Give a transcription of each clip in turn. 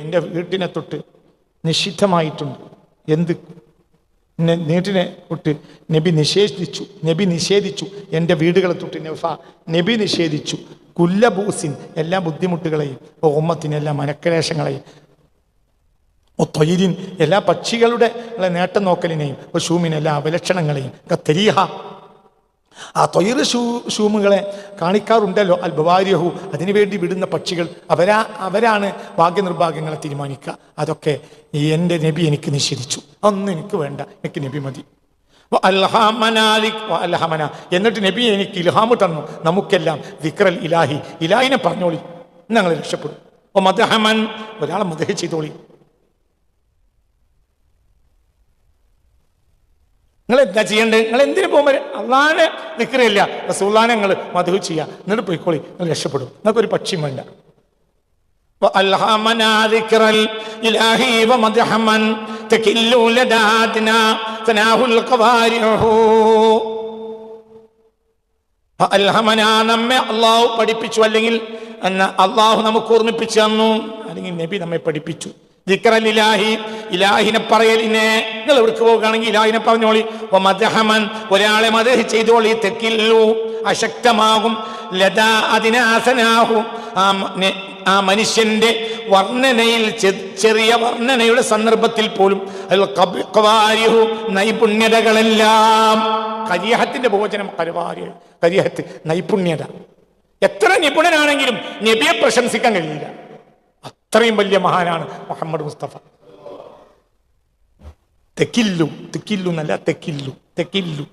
എന്റെ വീട്ടിനെ തൊട്ട് നിഷിദ്ധമായിട്ടുണ്ട്. എന്ത്? നീട്ടിനെ തൊട്ട് നബി നിഷേധിച്ചു നബി നിഷേധിച്ചു. എന്റെ വീടുകളെ തൊട്ട് നഫ നബി നിഷേധിച്ചു. കുല്ലബൂസിൻ എല്ലാ ബുദ്ധിമുട്ടുകളെയും ഓമ്മത്തിന് എല്ലാ മനക്കലേശങ്ങളെയും തൊയിരിൻ എല്ലാ പക്ഷികളുടെ നേട്ടം നോക്കലിനെയും ഷൂമിൻ എല്ലാ അവലക്ഷണങ്ങളെയും കത്തരീഹ ആ തൊയറ് ഷൂ ഷൂമുകളെ കാണിക്കാറുണ്ടല്ലോ. അൽ ബവാര്യഹു അതിനുവേണ്ടി വിടുന്ന പക്ഷികൾ. അവരാ അവരാണ് ഭാഗ്യനിർഭാഗ്യങ്ങളെ തീരുമാനിക്കുക. അതൊക്കെ എന്റെ നബി എനിക്ക് നിഷേധിച്ചു. അതൊന്നും എനിക്ക് വേണ്ട. എനിക്ക് നബി മതി. അൽഹാമനാ. എന്നിട്ട് നബി എനിക്ക് ഇൽഹാമ് തന്നു. നമുക്കെല്ലാം വിക്രൽ ഇലാഹി ഇലാഹിനെ പറഞ്ഞോളി. ഞങ്ങൾ രക്ഷപ്പെടും. മദഹമൻ ഒരാളെ മദഹ ചെയ്തോളി. നിങ്ങൾ എന്താ ചെയ്യേണ്ടത്? നിങ്ങൾ എന്തിനു പോകുമ്പോൾ അള്ളാനെ നിൽക്കുകയില്ല റസൂള്ളാനെ നിങ്ങൾ മധു ചെയ്യുക എന്നിട്ട് പോയിക്കോളി. നിങ്ങൾ രക്ഷപ്പെടും. നിങ്ങൾക്ക് ഒരു പക്ഷിയും വേണ്ട. നമ്മെ പഠിപ്പിച്ചു. അല്ലെങ്കിൽ അള്ളാഹു നമുക്ക് ഓർമ്മിപ്പിച്ചു തന്നു. അല്ലെങ്കിൽ നബി നമ്മെ പഠിപ്പിച്ചു. ഇലാഹിനെ പറയലിനെ നിങ്ങൾ എവിടേക്ക് പോകുകയാണെങ്കിൽ ഇലാഹിനെ പറഞ്ഞോളി. ഓ മദഹമൻ ഒരാളെ മദഹ് ചെയ്തോളി തെക്കില്ലു അശക്തമാകും ലതാ അതിനാസനാഹു. ആ മനുഷ്യന്റെ വർണനയിൽ ചെറിയ വർണനയുടെ സന്ദർഭത്തിൽ പോലും ഖവാരിഹു നൈപുണ്യതകളെല്ലാം. കരിയഹത്തിന്റെ ഭോജനം കരുവാരി കരിയഹത്ത് നൈപുണ്യത. എത്ര നിപുണനാണെങ്കിലും നബിയെ പ്രശംസിക്കാൻ കഴിയില്ല. അത്രയും വലിയ മഹാനാണ് മുഹമ്മദ് മുസ്തഫ. തെക്കില്ലു തെക്കില്ലു എന്നല്ല തെക്കില്ലു തെക്കില്ലു.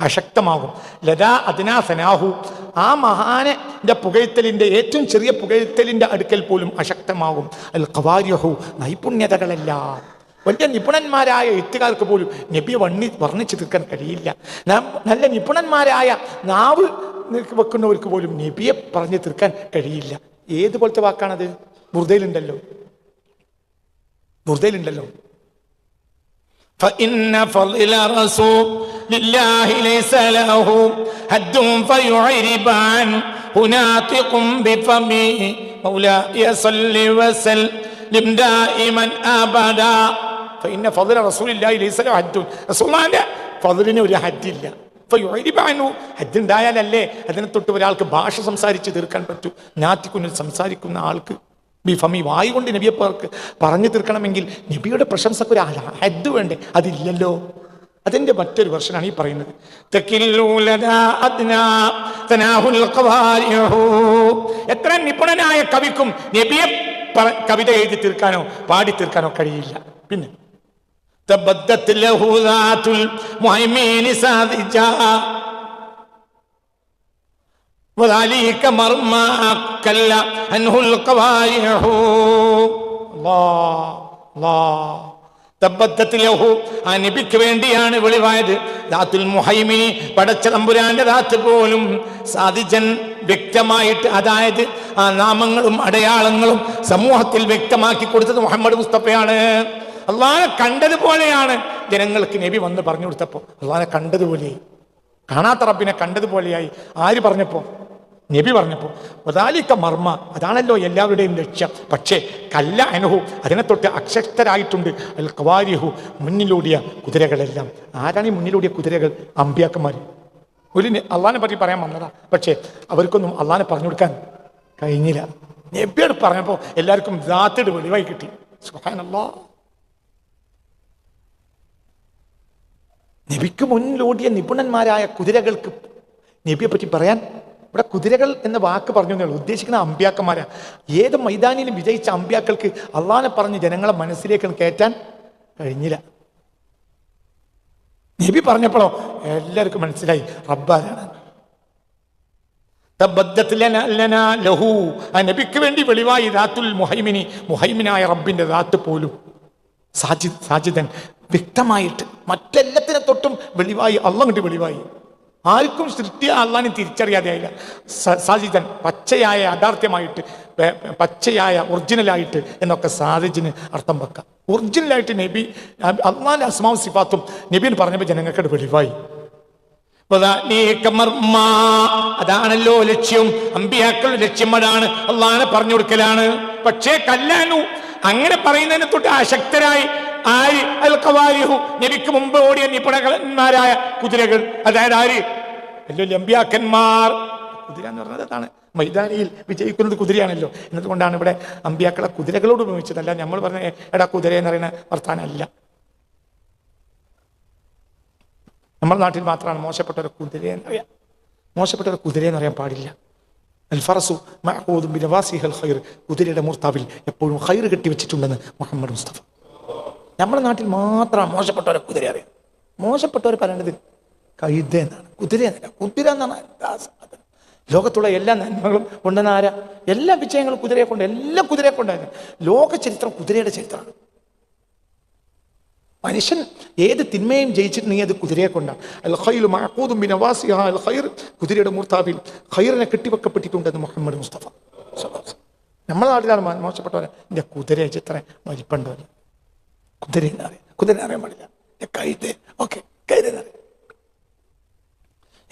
അശക്തമാകും. ലതാ അതിനാ സനാഹു. ആ മഹാനെ പുകഴ്ത്തലിന്റെ ഏറ്റവും ചെറിയ പുകഴ്ത്തലിന്റെ അടുക്കൽ പോലും അശക്തമാകും. അൽ കവാര്യഹു നൈപുണ്യതകളെല്ലാം. വലിയ നിപുണന്മാരായ എഴുത്തുകാർക്ക് പോലും നബി വണ്ണി വർണിച്ചു തീർക്കാൻ കഴിയില്ല. നല്ല നിപുണന്മാരായ നാവ് വെക്കുന്നവർക്ക് പോലും നബിയെ പറഞ്ഞു തീർക്കാൻ കഴിയില്ല. ഏതുപോലത്തെ വാക്കാണത്? ബുർദയിലുണ്ടല്ലോ. ബുർദയിലുണ്ടല്ലോ. فإن ഒരു ഹദ്ദില്ല. അപ്പൊ അതിനെ തൊട്ട് ഒരാൾക്ക് ഭാഷ സംസാരിച്ച് തീർക്കാൻ പറ്റൂ. നാത്തിക്കുന്നിൽ സംസാരിക്കുന്ന ആൾക്ക് ബിഫമി വായുകൊണ്ട് നബിയെ പറഞ്ഞു തീർക്കണമെങ്കിൽ നബിയുടെ പ്രശംസക്ക് ഒരു ഹദ് വേണ്ടേ? അതില്ലല്ലോ. അതിന്റെ മറ്റൊരു വെർഷനാണ് ഈ പറയുന്നത്. എത്ര നിപുണനായ കവിക്കും നബിയെ കവിത എഴുതി തീർക്കാനോ പാടി തീർക്കാനോ കഴിയില്ല. പിന്നെ തബദ്ദത്ത് ലഹു ദാതുൽ സാദിജാ. وذلك مرمى كلا عنه القوارع الله الله തബ്ബത്തത്ത് ലഹു ആ നബിക്ക് വേണ്ടിയാണ് വെളിവായത് ദാത്തുൽ മുഹൈമിനി പടച്ച തമ്പുരാന്റെ ദാത്ത് പോലും സാധിച്ചൻ വ്യക്തമായിട്ട് അതായത് ആ നാമങ്ങളും അടയാളങ്ങളും സമൂഹത്തിൽ വ്യക്തമാക്കി കൊടുത്തത് മുഹമ്മദ് മുസ്തഫയാണ് അള്ളാഹെ കണ്ടതുപോലെയാണ് ജനങ്ങൾക്ക് നബി വന്ന് പറഞ്ഞു കൊടുത്തപ്പോൾ അള്ളാഹെ കണ്ടതുപോലെ കാണാത്ത റബ്ബിനെ കണ്ടതുപോലെയായി ആര് പറഞ്ഞപ്പോൾ നബി പറഞ്ഞപ്പോൾ വദാലിക്ക മർമ്മ അതാണല്ലോ എല്ലാവരുടെയും ലക്ഷ്യം. പക്ഷേ കല്ല അനുഹു അതിനെ തൊട്ട് അക്ഷക്തരായിട്ടുണ്ട് അൽ കവാരിഹു മുന്നിലൂടിയ കുതിരകളെല്ലാം. ആരാണ് ഈ മുന്നിലൂടിയ കുതിരകൾ? അമ്പ്യാക്കന്മാർ ഒരു അള്ളഹാനെ പറ്റി പറയാൻ വന്നതാ. പക്ഷേ അവർക്കൊന്നും അള്ളഹാനെ പറഞ്ഞു കൊടുക്കാൻ കഴിഞ്ഞില്ല. നബിയോട് പറഞ്ഞപ്പോൾ എല്ലാവർക്കും ദാത്തിട് വെളിവായി കിട്ടി. സുഹാനല്ലോ നബിക്ക് മുന്നിലൂടിയ നിപുണന്മാരായ കുതിരകൾക്ക് നബിയെ പറ്റി പറയാൻ ഇവിടെ കുതിരകൾ എന്ന വാക്ക് പറഞ്ഞു എന്നേ ഉദ്ദേശിക്കുന്ന അമ്പ്യാക്കന്മാരാ. ഏത് മൈതാനിയിലും വിജയിച്ച അമ്പ്യാക്കൾക്ക് അള്ളാനെ പറഞ്ഞ് ജനങ്ങളെ മനസ്സിലേക്ക് കയറ്റാൻ കഴിഞ്ഞില്ല. നബി പറഞ്ഞപ്പോഴോ എല്ലാവർക്കും മനസ്സിലായി റബ്ബാരാണ്. നബിക്ക് വേണ്ടി വെളിവായി ദാത്തുൽ മുഹൈമിനി. മുഹൈമിനായ റബ്ബിന്റെ ദാത്ത് പോലും സാജിദ് സാജിദൻ വ്യക്തമായിട്ട് മറ്റെല്ലാത്തിനെ തൊട്ടും വെളിവായി അള്ളങ്ങോട്ട് വെളിവായി. ആർക്കും സൃഷ്ടി അള്ളാനെ തിരിച്ചറിയാതെ ആയില്ല. സ- സാജിദൻ പച്ചയായ യാഥാർത്ഥ്യമായിട്ട് പച്ചയായ ഒറിജിനലായിട്ട് എന്നൊക്കെ സാജിദിന് അർത്ഥം വെക്കാം. ഒറിജിനലായിട്ട് നബി അള്ളാന്റെ അസ്മാവും സിഫാത്തും നബീൻ പറഞ്ഞപ്പോൾ ജനങ്ങൾക്കത് വെളിവായി. അതാണല്ലോ ലക്ഷ്യം. അമ്പിയാക്കളുടെ ലക്ഷ്യം അതാണ് അള്ളാനെ പറഞ്ഞു കൊടുക്കലാണ്. പക്ഷേ കല്ലാനു അങ്ങനെ പറയുന്നതിനെ തൊട്ട് അശക്തരായി ആര്? അൽ കവാലിഹു നബിക്ക് മുമ്പ് ഓടിയ നിപുണന്മാരായ കുതിരകൾ? അതായത് ആര്? അല്ലോ ലംബിയാക്കന്മാർ കുതിര എന്ന് പറഞ്ഞത് അതാണ്. മൈതാനിയിൽ വിജയിക്കുന്നത് കുതിരയാണല്ലോ. എന്നതുകൊണ്ടാണ് ഇവിടെ അമ്പിയാക്കളെ കുതിരകളോട് ഉപയോഗിച്ചതല്ല നമ്മൾ പറഞ്ഞ എടാ കുതിര എന്ന് പറയുന്ന വർത്താനല്ല നമ്മുടെ നാട്ടിൽ മാത്രമാണ് മോശപ്പെട്ട ഒരു കുതിര എന്നറിയാം മോശപ്പെട്ട ഒരു കുതിര എന്ന് പറയാൻ പാടില്ല. അൽഫറസു മഹൂദും ബിനവാസിഹൽ ഖൈർ. കുതിരയുടെ മൂർത്താവിൽ എപ്പോഴും ഖൈർ കെട്ടിവെച്ചിട്ടുണ്ടെന്ന് മുഹമ്മദ് മുസ്തഫ. നമ്മുടെ നാട്ടിൽ മാത്രം മോശപ്പെട്ടവരെ കുതിര അറിയാം. മോശപ്പെട്ടവർ പറയേണ്ടത് കഴുത എന്നാണ്. കുതിര എന്നല്ല. കുതിര എന്നാണ് സാധനം. ലോകത്തുള്ള എല്ലാ നന്മകളും കൊണ്ടുവന്ന ആരാ? എല്ലാ വിജയങ്ങളും കുതിരയെ കൊണ്ട് എല്ലാ കുതിരയെ കൊണ്ടായിരുന്നു ലോക ചരിത്രം കുതിരയുടെ ചരിത്രമാണ്. മനുഷ്യൻ ഏത് തിന്മയും ജയിച്ചിട്ടുണ്ടെങ്കിൽ അത് കുതിരയെ കൊണ്ടാണ് അൽ ഖൈലു മഅഖൂദും അൽ ഖൈർ. കുതിരയുടെ മൂർത്താവിൽ ഖൈറിനെ കെട്ടിവെക്കപ്പെട്ടിട്ടുണ്ടെന്ന് മുഹമ്മദ് മുസ്തഫ. നമ്മുടെ നാട്ടിലാണ് മോശപ്പെട്ടവരെ. എന്റെ കുതിര ചിത്രം വലിപ്പണ്ടവൻ കുതിര എന്നറിയാം കുതിര അറിയാൻ പാടില്ല. എന്റെ ഓക്കെ കഴുത എന്നറിയാം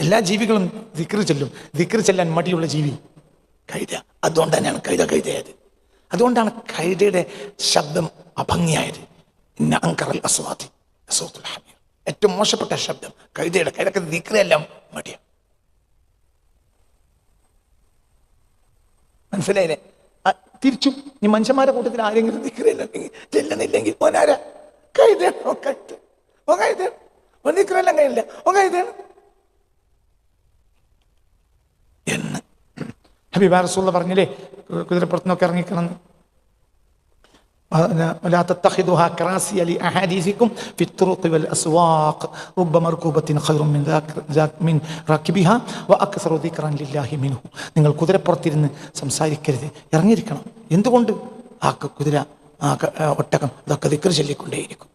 എല്ലാ ജീവികളും ദിക്ർ ചെല്ലും. ദിക്ർ ചെല്ലാൻ മടിയുള്ള ജീവി. കൈത അതുകൊണ്ട് തന്നെയാണ് കൈത കൈതയായത് അതുകൊണ്ടാണ് കൈതയുടെ ശബ്ദം അഭംഗിയായത്. അങ്കറൽ അസ്വാദി. അസ്വാദുൽ ഹമീർ. ഏറ്റവും മോശപ്പെട്ട ശബ്ദം. കൈതയുടെ കൈതൊക്കെ ദിക്റെല്ലാം മടിയാണ്. മനസ്സിലായില്ലേ? തിരിച്ചു. നീ മനുഷ്യന്മാരുടെ കൂട്ടത്തിൽ ആരെങ്കിലും ദിക്റയില്ലെങ്കിൽ ചെല്ലുന്നില്ലെങ്കിൽ ഓനാരാ കഴുതയാണ്. ഓ കഴുത ഓ കഴുതയാണ്. ഓ ദിക്റെല്ലാം കഴിയില്ല കഴുതയാണ്. എന്ന്. ഹബീബ റസൂള്ള പറഞ്ഞില്ലേ? കുതിരപ്പുറത്തുനിന്നൊക്കെ ഇറങ്ങിക്കണം ولا تتخذوها كراسي لأحاديثكم في الطرق والأسواق رب مركوبة خير من ذاك ذاك من راكبها وأكثر ذكرا لله منه നിങ്ങൾ കുതിരപ്പുറത്തിരുന്ന് സംസാരിക്കരുത് ഇറങ്ങിയിരിക്കണം എന്തുകൊണ്ട് ആ ക- കുതിര ആ ക- ആ ഒട്ടകം ഇതൊക്കെ ദിക്കർ ചൊല്ലിക്കൊണ്ടേയിരിക്കും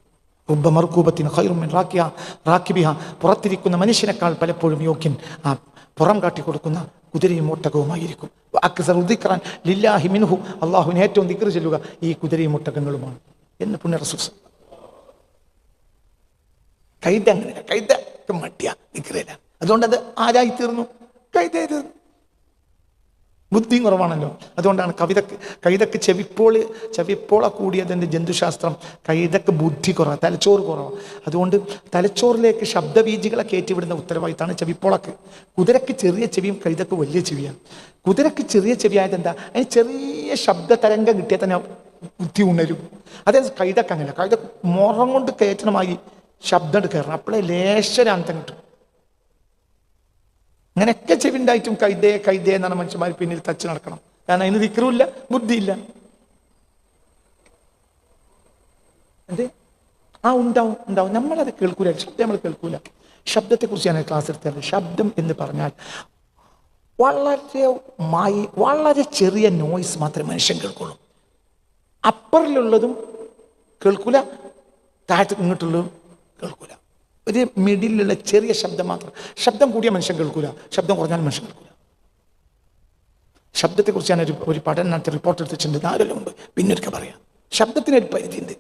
റുബ്ബ മർക്കൂബത്തിന് ഖൈറുമിൻ റാക്കിയ റാക്കിബിഹ പുറത്തിരിക്കുന്ന മനുഷ്യനേക്കാൾ പലപ്പോഴും യോഗ്യൻ ആ പുറം കാട്ടിക്കൊടുക്കുന്ന കുതിരയും ഒട്ടകവുമായിരിക്കും അക്സർ ഉദിക്രാൻ ലില്ലാഹി മിൻഹു. അള്ളാഹുവിന് ഏറ്റവും ദിക്ർ ചെല്ലുക ഈ കുതിരയും ഒട്ടകങ്ങളുമാണ് എന്ന് പുണ്യ കൈതങ്ങനെ കൈത കൈത മട്ടിയ ദിക്റയില്ല അതുകൊണ്ട് അത് ആരായി തീർന്നു കൈത തീർന്നു. ബുദ്ധിയും കുറവാണല്ലോ. അതുകൊണ്ടാണ് കവിത കൈതക്ക് ചെവിപ്പോൾ ചെവിപ്പോള കൂടിയതിന്റെ ജന്തുശാസ്ത്രം. കൈതക്ക് ബുദ്ധി കുറവ് തലച്ചോറ് കുറവാണ് അതുകൊണ്ട് തലച്ചോറിലേക്ക് ശബ്ദബീജികളെ കയറ്റിവിടുന്ന ഉത്തരവാദിത്തമാണ് ചെവിപ്പോളക്ക്. കുതിരക്ക് ചെറിയ ചെവിയും കൈതക്ക് വലിയ ചെവിയാണ്. കുതിരക്ക് ചെറിയ ചെവിയായത് എന്താ അതിന് ചെറിയ ശബ്ദ തരംഗം കിട്ടിയാൽ തന്നെ ബുദ്ധി ഉണരും. അതായത് കൈതക്ക് അങ്ങനെ കൈതക്ക് മുറം കൊണ്ട് കയറ്റണമായി ശബ്ദം കയറണം. അപ്പോഴേ ലേശരാന്തം കിട്ടും. അങ്ങനെയൊക്കെ ചെവിണ്ടായിട്ടും കൈതേ കൈതേ എന്നാണ് മനുഷ്യന്മാർ പിന്നിൽ തച്ച് നടക്കണം. കാരണം അതിന് വിക്രമില്ല ബുദ്ധിയില്ല. എന്ത്? ആ ഉണ്ടാവും ഉണ്ടാവും. നമ്മളത് കേൾക്കൂല. ശബ്ദം നമ്മൾ കേൾക്കൂല. ശബ്ദത്തെക്കുറിച്ച് ഞാൻ ക്ലാസ് എടുത്തത് ശബ്ദം എന്ന് പറഞ്ഞാൽ വളരെ മായി വളരെ ചെറിയ നോയിസ് മാത്രമേ മനുഷ്യൻ കേൾക്കുള്ളൂ. അപ്പറിലുള്ളതും കേൾക്കൂല താഴത്ത് ഇങ്ങോട്ടുള്ളതും കേൾക്കൂല. ഒരു മിഡിലുള്ള ചെറിയ ശബ്ദം മാത്രം. ശബ്ദം കൂടിയ മനുഷ്യൻ കേൾക്കൂല. ശബ്ദം കുറഞ്ഞാൽ മനുഷ്യൻ കേൾക്കൂല. ശബ്ദത്തെക്കുറിച്ച് ഞാൻ ഒരു ഒരു പഠനം നടത്തി റിപ്പോർട്ട് എടുത്തിട്ടുണ്ട് നാലെല്ലാം ഉണ്ട്. പിന്നൊരിക്കൽ പറയാം. ശബ്ദത്തിന് ഒരു പരിധിയുണ്ട്.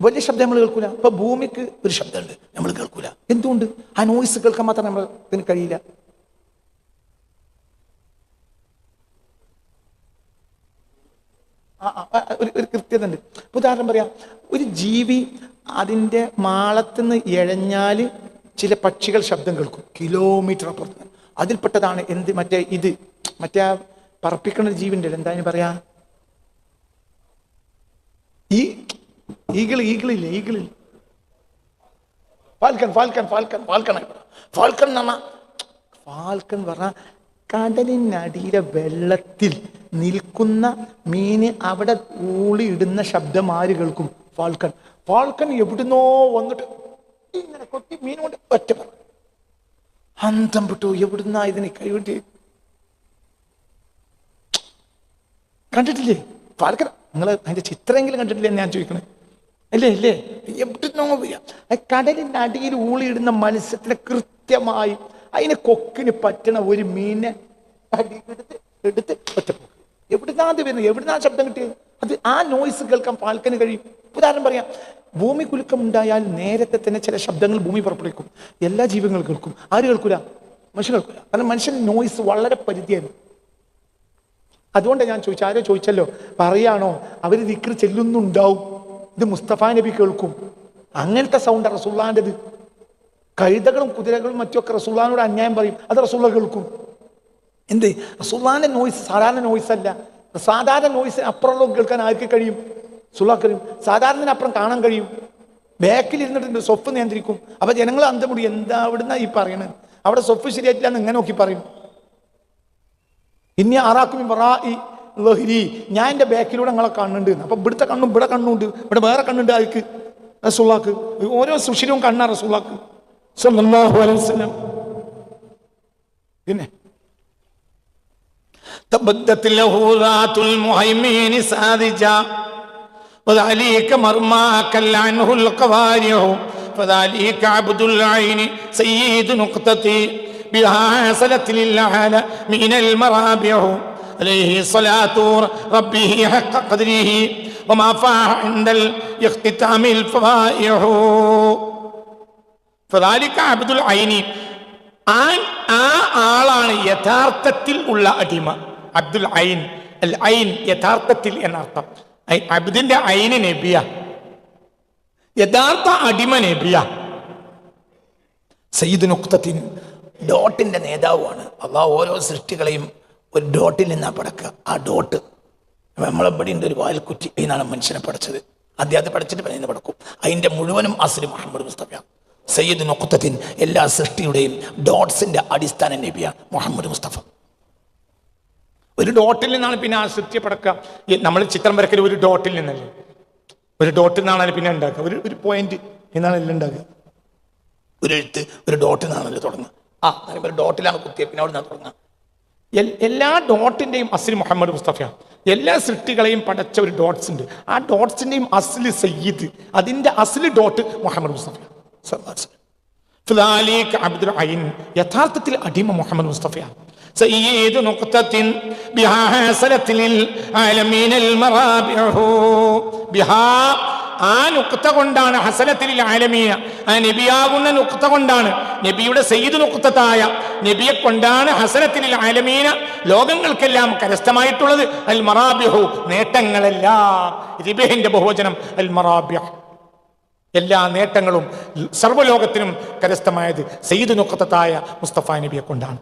വലിയ ശബ്ദം നമ്മൾ കേൾക്കൂല. ഇപ്പൊ ഭൂമിക്ക് ഒരു ശബ്ദമുണ്ട്. നമ്മൾ കേൾക്കൂല. എന്തുകൊണ്ട്? ആ നോയിസ് കേൾക്കാൻ മാത്രം നമ്മൾ ഇതിന് കഴിയില്ല. ഒരു കൃത്യത ഉണ്ട് ഉദാഹരണം പറയാം. ഒരു ജീവി അതിന്റെ മാളത്തുനിന്ന് ഇഴഞ്ഞാൽ ചില പക്ഷികൾ ശബ്ദം കേൾക്കും. കിലോമീറ്റർ അപ്പുറത്ത്. അതിൽപ്പെട്ടതാണ് എന്ത് മറ്റേ ഇത്? മറ്റേ പറപ്പിക്കുന്ന ജീവിന്റെ എന്താ പറയാ? ഈ ഈഗിൾ ഈഗിളില്ലേ ഈഗിളിൽ. Falcon falcon falcon falcon falcon എന്ന് ഫാൽക്കൺ പറഞ്ഞാൽ കടലിനടിയിലെ വെള്ളത്തിൽ നിൽക്കുന്ന മീന് അവിടെ ഊളിയിടുന്ന ശബ്ദം ആര് കേൾക്കും? ഫാൽക്കൺ ഫാൽക്കൺ എവിടുന്നോ വന്നിട്ട് ഇങ്ങനെ കൊത്തി മീൻ കൊണ്ട് ഒറ്റ. അന്തം വിട്ടു എവിടുന്നാ ഇതിന് കൈവിട്ടി കണ്ടിട്ടില്ലേ? പാൽക്കൻ നിങ്ങൾ അതിന്റെ ചിത്രമെങ്കിലും കണ്ടിട്ടില്ലേ ഞാൻ ചോദിക്കണേ? അല്ലേ ഇല്ലേ? എവിടുന്നോ കടലിന്റെ അടിയിൽ ഊളിയിടുന്ന മത്സ്യത്തിനെ കൃത്യമായി അതിന് കൊക്കിന് പറ്റണ ഒരു മീനെ അടിയെടുത്ത് എടുത്ത് ഒറ്റപ്പോക്ക് എവിടുന്നാ അത് വരുന്നത്? എവിടുന്നാ ശബ്ദം കിട്ടിയത്? അത് ആ നോയിസ് കേൾക്കാൻ പാൽക്കന് കഴിയും. ഉദാഹരണം പറയാം ഭൂമി കുലുക്കം ഉണ്ടായാൽ നേരത്തെ തന്നെ ചില ശബ്ദങ്ങൾ ഭൂമി പുറപ്പെടുവിക്കും. എല്ലാ ജീവികളും കേൾക്കും. ആര് കേൾക്കൂല? മനുഷ്യൻ കേൾക്കൂല. കാരണം മനുഷ്യൻ നോയിസ് വളരെ പരിധിയാണ് അതുകൊണ്ടാണ് ഞാൻ ചോദിച്ചു ആരോ ചോദിച്ചല്ലോ പറയാണോ? അവർ ദിക്ർ ചെല്ലുന്നുണ്ടാവും. ഇത് മുസ്തഫ നബി കേൾക്കും. അങ്ങനത്തെ സൗണ്ട് റസൂള്ളാന്റെത് കഴുതകളും കുതിരകളും മറ്റുമൊക്കെ റസൂള്ളാനോട് അന്യായം പറയും. അത് റസൂള്ള കേൾക്കും. എന്ത്? റസൂള്ളാന്റെ നോയിസ് സാധാരണ നോയിസ് അല്ല. സാധാരണ നോയിസ് അപ്പുറമുള്ള കേൾക്കാൻ ആർക്ക് കഴിയും? സുള്ള കഴിയും സാധാരണത്തിനപ്പുറം കാണാൻ കഴിയും. ബാക്കിൽ ഇരുന്നിട്ട് സ്വപ്പ് നിയന്ത്രിക്കും. അപ്പൊ ജനങ്ങൾ അന്തമുടി എന്താ അവിടുന്ന ഈ പറയണത്? അവിടെ സ്വപ്പ് ശരിയായിട്ടില്ല എന്ന് ഇങ്ങനെ നോക്കി പറയും? ഇനി ആറാക്കും ലഹരി. ഞാൻ എന്റെ ബാക്കിലൂടെ നിങ്ങളെ കണ്ണുണ്ട് അപ്പൊ ഇവിടുത്തെ കണ്ണും ഇവിടെ കണ്ണുണ്ട് ഇവിടെ വേറെ കണ്ണുണ്ട് ആർക്ക്? റസൂള്ളാക്ക് ഓരോ സുഷിരവും കണ്ണാ റസൂള്ളാക്ക് പിന്നെ تبدت له ذات المهيمين ساذجا وذلك مرمى كل عنه القوارع فذلك عبد العين سيد نقطتي بها حصلت للعالمين المرابع عليه صلاة ربه حق قدره وما فاح عند الاختتام الفوائح فذلك عبد العين ആ ആ ആളാണ് യഥാർത്ഥത്തിൽ ഉള്ള അടിമ അബ്ദുൽ ഐൻ. അൽ ഐൻ യഥാർത്ഥത്തിൽ എന്നർത്ഥം. അബ്ദിന്റെ ഐന് നബിയ. യഥാർത്ഥ അടിമ നബിയ. സയ്യിദ് നുക്തത്തിൻ ഡോട്ടിന്റെ നേതാവാണ് അള്ളാഹ് ഓരോ സൃഷ്ടികളെയും ഒരു ഡോട്ടിൽ നിന്നാ പടക്കുക. ആ ഡോട്ട് നമ്മളെവിടെ ഉണ്ട് ഒരു വാൽക്കുറ്റി. എന്നാണ് മനുഷ്യനെ പഠിച്ചത് അദ്ദേഹത്തെ പഠിച്ചിട്ട് പിന്നെ പടക്കും. അതിന്റെ മുഴുവനും അസുരി മുഹമ്മദ് മുസ്തഫ. സയ്യിദ് നുക്തത്തിൻ എല്ലാ സൃഷ്ടിയുടെയും ഡോട്ട്സിന്റെ അടിസ്ഥാന നബിയ മുഹമ്മദ് മുസ്തഫ. ഒരു ഡോട്ടിൽ നിന്നാണ് പിന്നെ ആ സൃഷ്ടിയെ പടക്കുക നമ്മൾ ചിത്രം വരക്കൽ ഒരു ഡോട്ടിൽ നിന്നല്ലേ? ഒരു ഡോട്ടിൽ നിന്നാണ് പിന്നെ ഉണ്ടാക്കുക? ഒരു ഒരു പോയിന്റ് എന്നാണ് എല്ലാം ഉണ്ടാക്കുക. ഒരു എഴുത്ത് ഒരു ഡോട്ടിൽ നിന്നാണല്ലോ തുടങ്ങുക. ആ ഒരു ഡോട്ടിലാണ് കുത്തിയ പിന്നെ അവിടെ നിന്നാണ് തുടങ്ങുക എല്ലാ ഡോട്ടിന്റെയും അസിൽ മുഹമ്മദ് മുസ്തഫയാണ് എല്ലാ സൃഷ്ടികളെയും പടച്ച ഒരു ഡോട്ട്സ് ഉണ്ട്. ആ ഡോട്ട്സിന്റെയും അസിൽ സയ്യിദ്. അതിന്റെ അസിൽ ഡോട്ട് മുഹമ്മദ് മുസ്തഫ. സല്ലല്ലാഹു യഥാർത്ഥത്തിൽ അടിമ മുഹമ്മദ് മുസ്തഫയാണ്. സയ്യിദ് നുഖ്തത്തിൻ ബിഹാ ഹസലത്തിൽ ആലമീനൽ മറാബിഹു ബിഹാ ആ നുക്ത കൊണ്ടാണ് ഹസനത്തിൽ ആലമീന. ആ നബിയാകുന്ന നുക്ത കൊണ്ടാണ് നബിയുടെ സയ്യിദ് നുക്തത്തായ നബിയെ കൊണ്ടാണ് ഹസനത്തിൽ ആലമീന. ലോകങ്ങൾക്കെല്ലാം കരസ്ഥമായിട്ടുള്ളത് അൽ മറാബിഹു നേട്ടങ്ങളെല്ലാം. റിബഹിന്റെ ബഹുവചനം അൽ മറാബിഹ് എല്ലാ നേട്ടങ്ങളും സർവലോകത്തിനും കരസ്ഥമായത് സെയ്ദ് നുക്കത്തായ മുസ്തഫ നബിയെ കൊണ്ടാണ്.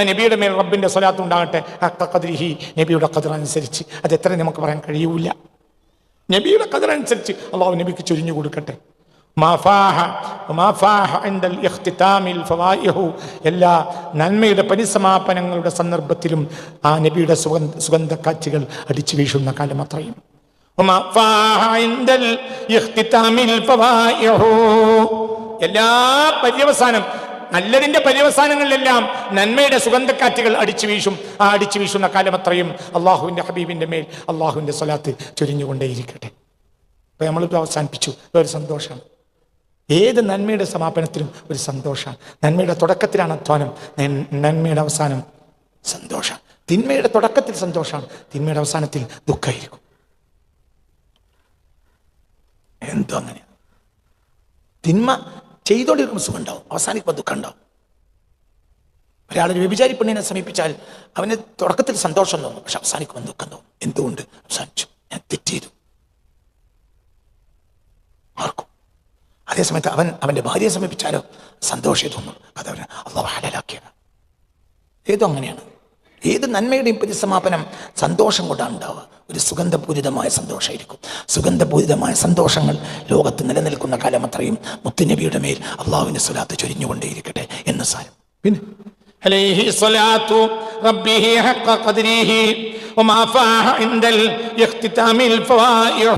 നബിയുടെ മേൽ റബ്ബിന്റെ സ്വലാത്ത് ഉണ്ടാകട്ടെ നബിയുടെ കതിർ അനുസരിച്ച്. അത് എത്ര നമുക്ക് പറയാൻ കഴിയൂല. നബിയുടെ കതിരനുസരിച്ച് അള്ളാഹു നബിക്ക് ചൊരിഞ്ഞു കൊടുക്കട്ടെ. എല്ലാ നന്മയുടെ പരിസമാപനങ്ങളുടെ സന്ദർഭത്തിലും ആ നബിയുടെ സുഗന്ധ സുഗന്ധക്കാറ്റുകൾ അടിച്ചു വീഴുന്ന കാലം അത്രയും. എല്ലാ പര്യവസാനം നല്ലതിന്റെ പര്യവസാനങ്ങളിലെല്ലാം നന്മയുടെ സുഗന്ധക്കാറ്റുകൾ അടിച്ചു വീശും. ആ അടിച്ചു വീശുന്ന കാലം അത്രയും അള്ളാഹുവിന്റെ ഹബീബിന്റെ മേൽ അള്ളാഹുവിന്റെ സ്വലാത്ത് ചൊരിഞ്ഞുകൊണ്ടേയിരിക്കട്ടെ. അപ്പൊ നമ്മളിപ്പോൾ അവസാനിപ്പിച്ചു. ഒരു സന്തോഷമാണ്. ഏത് നന്മയുടെ സമാപനത്തിലും ഒരു സന്തോഷമാണ്. നന്മയുടെ തുടക്കത്തിലാണ് അധ്വാനം. നന്മയുടെ അവസാനം സന്തോഷം തിന്മയുടെ തുടക്കത്തിൽ സന്തോഷമാണ്. തിന്മയുടെ അവസാനത്തിൽ ദുഃഖമായിരിക്കും. എന്തോ അങ്ങനെ. തിന്മ ചെയ്തോണ്ടിരിക്കുമ്പോൾ സുഖം ഉണ്ടാവും അവസാനിക്കുമ്പോൾ ദുഃഖം ഉണ്ടാവും ഒരാളൊരു വ്യഭിചാരി പെണ്ണിനെ സമീപിച്ചാൽ അവന് തുടക്കത്തിൽ സന്തോഷം തോന്നും. പക്ഷെ അവസാനിക്കുമ്പോൾ ദുഃഖം തോന്നും. എന്തുകൊണ്ട്? അവസാനിച്ചു. ഞാൻ തെറ്റിയിരുന്നു ആർക്കും. അതേസമയത്ത് അവൻ അവന്റെ ഭാര്യയെ സമീപിച്ചാലോ സന്തോഷേ തോന്നും അതവന് അള്ളാഹ് ഹലാലാക്കിയാണ് ഏതോ അങ്ങനെയാണ്. ഏത് നന്മയുടെയും പരിസമാപനം സന്തോഷം കൊണ്ടാണ് ഉണ്ടാവുക ഒരു സുഗന്ധപൂരിതമായ സന്തോഷമായിരിക്കും സുഗന്ധപൂരിതമായ സന്തോഷങ്ങൾ ലോകത്ത് നിലനിൽക്കുന്ന കാലം അത്രയും മുത്തുനബിയുടെ മേൽ അള്ളാഹുവിന്റെ സ്വലാത്ത് ചൊരിഞ്ഞുകൊണ്ടേയിരിക്കട്ടെ എന്ന് സാരം പിന്നെ عليه صلاة ربه حق قدره وما فاح عند الاختتام الفوائح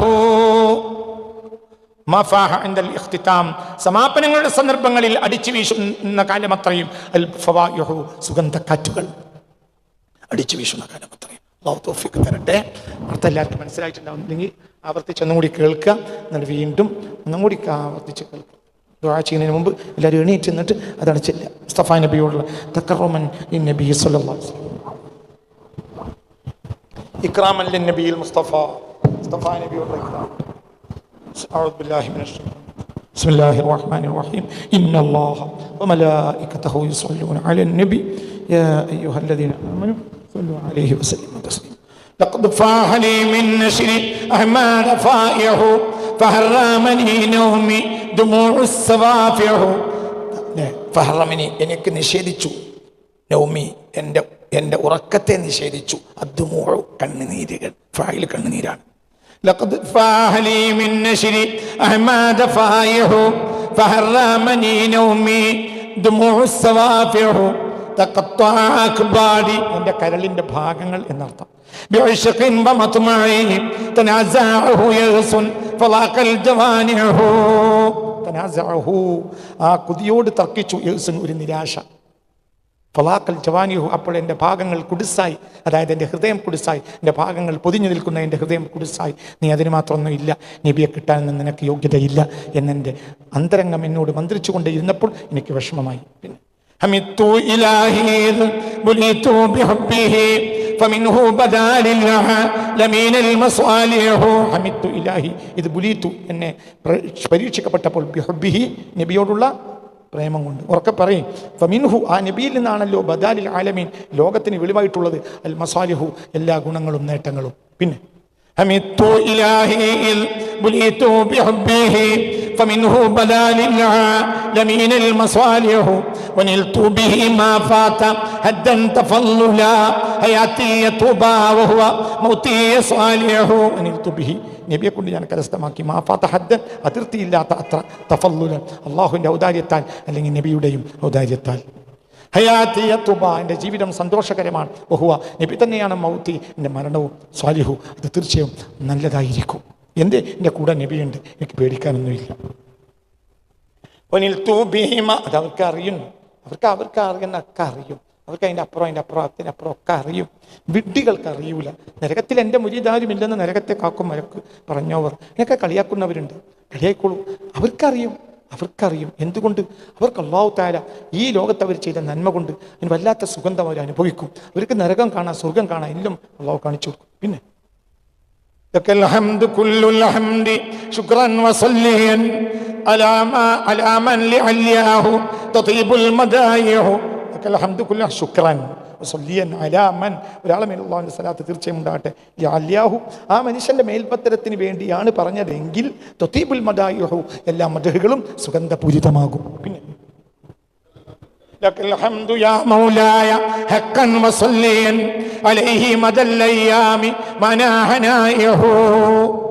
മഫാഹ ഇൻദൽ ഇഖ്തിതാം സമാപനങ്ങളുടെ സന്ദർഭങ്ങളിൽ അടിച്ചു വീശുന്ന കാലം അത്രയും അൽ ഫവായുഹു സുഗന്ധക്കാറ്റുകൾ അടിച്ചു വീശുന്ന കാലം അത്രയും അള്ളാഹു തൗഫീഖ് തരട്ടെ അർത്ഥം എല്ലാവർക്കും മനസ്സിലായിട്ടുണ്ടാവുന്നെങ്കിൽ ആവർത്തിച്ച് ഒന്നും കൂടി കേൾക്കുക എന്നിട്ട് വീണ്ടും ഒന്നും കൂടി ആവർത്തിച്ച് കേൾക്കുക ദുആ ചെയ്യുന്നതിന് മുമ്പ് എല്ലാവരും എണീറ്റ് നിന്നിട്ട് അതാണ് ചെല്ലുക മുസ്തഫ നബിയോടുള്ള തക്കറോമൻ നബി സല്ലല്ലാഹു അലൈഹി വസല്ലം ഇക്രാമൻ നബിയിൽ മുസ്തഫ മുസ്തഫ നബിയോടുള്ള ഇക്രാം أعوذ بالله من الشيطان بسم الله الرحمن الرحيم إن الله وملائكته يصلون على النبي يا أيها الذين آمنوا صلوا عليه وسلموا تسليما لقد فاح لي من نشر أحمد فائح فهرمني نومي دموع السوافع ഫഹറമിനി എനിക്ക് നിഷേധിച്ചു നൗമി എൻ്റെ എൻ്റെ ഉറക്കത്തെ നിഷേധിച്ചു അദ്ദുമൂഴു കണ്ണുനീരുകൾ ഫായിൽ കണ്ണുനീരാണ് لقد فاح لي من نشر أحمد فايح فهرمني نومي دموع السوافع തക്കത്വാക്ബാടി എന്റെ കരളിന്റെ ഭാഗങ്ങൾ എന്നർത്ഥം. ആ കുതിയോട് തർക്കിച്ചു യേസുന് ഒരു നിരാശ. ഫലാക്കൽ ജവാനിഹു അപ്പോൾ എന്റെ ഭാഗങ്ങൾ കുടിസായി അതായത് എന്റെ ഹൃദയം കുടിസായി എന്റെ ഭാഗങ്ങൾ പൊതിഞ്ഞു നിൽക്കുന്ന എന്റെ ഹൃദയം കുടിസായി നീ അതിന് മാത്രമൊന്നും ഇല്ല. നബിയെ കിട്ടാനൊന്നും നിനക്ക് യോഗ്യതയില്ല. എന്നെന്റെ അന്തരംഗം എന്നോട് മന്ത്രിച്ചുകൊണ്ടേ ഇരുന്നപ്പോൾ എനിക്ക് വിഷമമായി. പിന്നെ حمدت إلهي إذ بليت بحبه فمنه بدا للعالمين المصالح حمدت إلهي إذ بليت എന്നെ പ്ര- പരീക്ഷിക്കപ്പെട്ടപ്പോൾ ബിഹബ്ബിഹി നബിയോടുള്ള പ്രേമം കൊണ്ട് ഉറക്കെ പറയും ഫമിൻഹു ആ നബിയിൽ നിന്നാണല്ലോ ബദാലിൽ ആലമീൻ ലോകത്തിന് വെളിവായിട്ടുള്ളത് അൽ മസാലിഹു എല്ലാ ഗുണങ്ങളും നേട്ടങ്ങളും പിന്നെ حمدت إلهي إذ بليت بحبه فمنه بدا للعالمين المصالح ونلت به ما فات هدا تفضلا حياتي طوبى وهو موتي صالح ونلت به നബിയെ കൊണ്ട് ഞാൻ കരസ്ഥമാക്കി മാഫാത്ത ഹദ്ദൻ അതിർത്തിയില്ലാത്ത അത്ര തഫല്ലുലൻ അള്ളാഹുവിൻ്റെ ഔദാര്യത്താൽ അല്ലെങ്കിൽ നബിയുടെയും ഔദാര്യത്താൽ ഹയാത്തിയ തുബ എൻ്റെ ജീവിതം സന്തോഷകരമാണ് ബഹുവ നബി തന്നെയാണ് മൗത്തി എൻ്റെ മരണവും സ്വാലിഹു അത് തീർച്ചയായും നല്ലതായിരിക്കും എന്റെ എന്റെ കൂടെ നബിയുണ്ട്. എനിക്ക് പേടിക്കാനൊന്നുമില്ല ഒനിൽ തൂബീമ അത് അവർക്ക് അറിയുന്നു അവർക്ക് അവർക്ക് അറിയുന്ന ഒക്കെ അറിയും. അവർക്ക് അതിന്റെ അപ്പുറം അതിന്റെ അപ്പുറം അതിനപ്പുറം ഒക്കെ അറിയും. വിഡ്ഢികൾക്ക് അറിയൂല. നരകത്തിൽ എന്റെ മുരിതാരുമില്ലെന്ന് നരകത്തെ കാക്കും മരക്ക് പറഞ്ഞവർ. എന്നൊക്കെ കളിയാക്കുന്നവരുണ്ട്. കളിയായിക്കോളൂ. അവർക്കറിയും. അവർക്കറിയും. എന്തുകൊണ്ട്? അവർക്ക് അള്ളാഹു താര ഈ ലോകത്ത് അവർ ചെയ്ത നന്മ കൊണ്ട് അതിന് വല്ലാത്ത സുഗന്ധം അവർ അനുഭവിക്കും. അവർക്ക് നരകം കാണാൻ സ്വർഗം കാണാൻ എല്ലാം അള്ളാഹു കാണിച്ചു കൊടുക്കും. പിന്നെ? لك الحمد كل الحمد شكرا وصليا على ما على من لعلياه تطيب المدايح لك الحمد كل شكرا وصليا على من ഒരാളെ മേൽ അള്ളാഹുവിൻ്റെ സ്ഥലത്ത് തീർച്ചയായും ഉണ്ടാകട്ടെ അല്യാഹു ആ മനുഷ്യന്റെ മേൽപ്പത്തരത്തിന് വേണ്ടിയാണ് പറഞ്ഞതെങ്കിൽ തൊത്തീബുൽ മദായുഹു എല്ലാ മദഹുകളും സുഗന്ധപൂരിതമാകും പിന്നെ لك الحمد يا مولاي. حقا وصليا عليه مدى الأيام. ما ناحنايه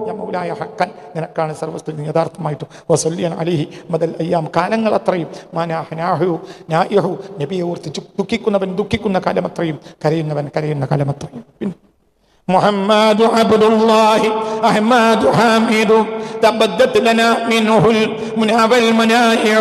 يا مولاي حقا. لك كان سرفستو يدارت مايتو وصليا عليه مدى الأيام كان الاطري ما ناحنايه نايه نبي ورتجك دكي كنا بن دكي كنا كلمة طريم كريم بن كريم كلمة محمد عبد الله احمد حامد تبدت لنا منه المنى والمنايه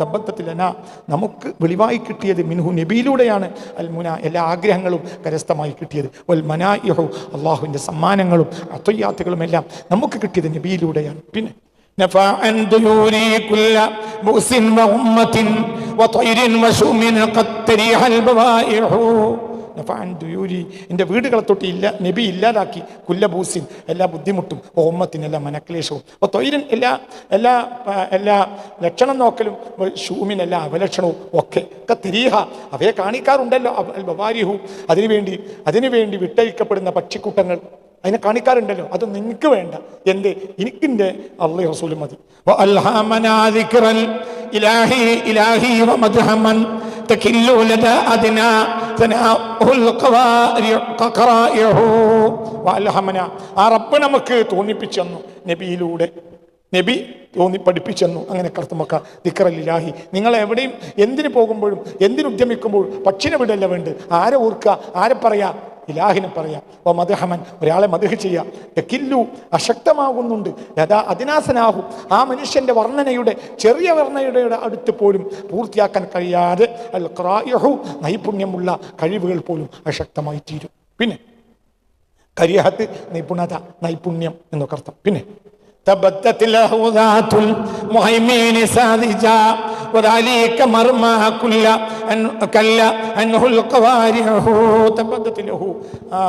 തബദ്ധത്തിലന നമുക്ക് വെളിവായി കിട്ടിയത് മിൻഹു നബിയിലൂടെയാണ് അൽ മുന എല്ലാ ആഗ്രഹങ്ങളും കരസ്ഥമായി കിട്ടിയത് വൽ മനായിഹു അള്ളാഹുവിൻ്റെ സമ്മാനങ്ങളും അത്വയ്യാത്തുകളും എല്ലാം നമുക്ക് കിട്ടിയത് നബിയിലൂടെയാണ് പിന്നെ نفع عن ديوري كل بؤس وأمة وطير وشؤم قد تريح البوائح നഫാൻ ദുയൂരി. എന്റെ വീടുകളെ തൊട്ട് ഇല്ല നബി ഇല്ലാതാക്കി. കുല്ലബൂസിൻ എല്ലാ ബുദ്ധിമുട്ടും ഓമ്മത്തിന് എല്ലാ മനക്ലേശവും. അപ്പോൾ തൊയിരൻ എല്ലാ എല്ലാ എല്ലാ ലക്ഷണം നോക്കലും ഷൂമിൻ എല്ലാ അവലക്ഷണവും ഒക്കെ. ഒക്കെ തിരീഹ. അവയെ കാണിക്കാറുണ്ടല്ലോ ബവാരിഹു. അതിനുവേണ്ടി അതിനുവേണ്ടി വിട്ടയക്കപ്പെടുന്ന പക്ഷിക്കൂട്ടങ്ങൾ. അതിനെ കാണിക്കാറുണ്ടല്ലോ അത് നിങ്ങൾക്ക് വേണ്ട എന്ത് എനിക്കിൻ്റെ അള്ളി റസൂലും മതി وألهمنا ذكر الإله إلهي ومدهما تكل لدى أدنى ثناؤه القوارع قرائعه وألهمنا ആ റബ്ബ് നമുക്ക് തോന്നിപ്പിച്ചു തന്നു നബിയിലൂടെ നബി തോന്നി പഠിപ്പിച്ചെന്നു അങ്ങനെ കർത്തമക്ക ദിക്കറലിലാഹി നിങ്ങൾ എവിടെയും എന്തിനു പോകുമ്പോഴും എന്തിനു ഉദ്യമിക്കുമ്പോഴും പക്ഷിനെ വിടല്ല വേണ്ട ആരെ ഓർക്കുക ആരെ പറയാ ഇലാഹിനെ പറയാം. ഓ മധുഹമൻ ഒരാളെ മധുഹ് ചെയ്യാം. കില്ലു അശക്തമാകുന്നുണ്ട്. യഥാ അതിനാസനാഹു. ആ മനുഷ്യന്റെ വർണനയുടെ ചെറിയ വർണയുടെ അടുത്ത് പോലും പൂർത്തിയാക്കാൻ കഴിയാതെ അൽ ക്രായഹു നൈപുണ്യമുള്ള കഴിവുകൾ പോലും അശക്തമായി തീരും. പിന്നെ കരിയഹത്ത് നൈപുണത നൈപുണ്യം എന്നൊക്കെ അർത്ഥം പിന്നെ تبتت له ذات المهيمين ساذجا وذلك مرمى كل أن كل أنه القوارع تبتت له ആ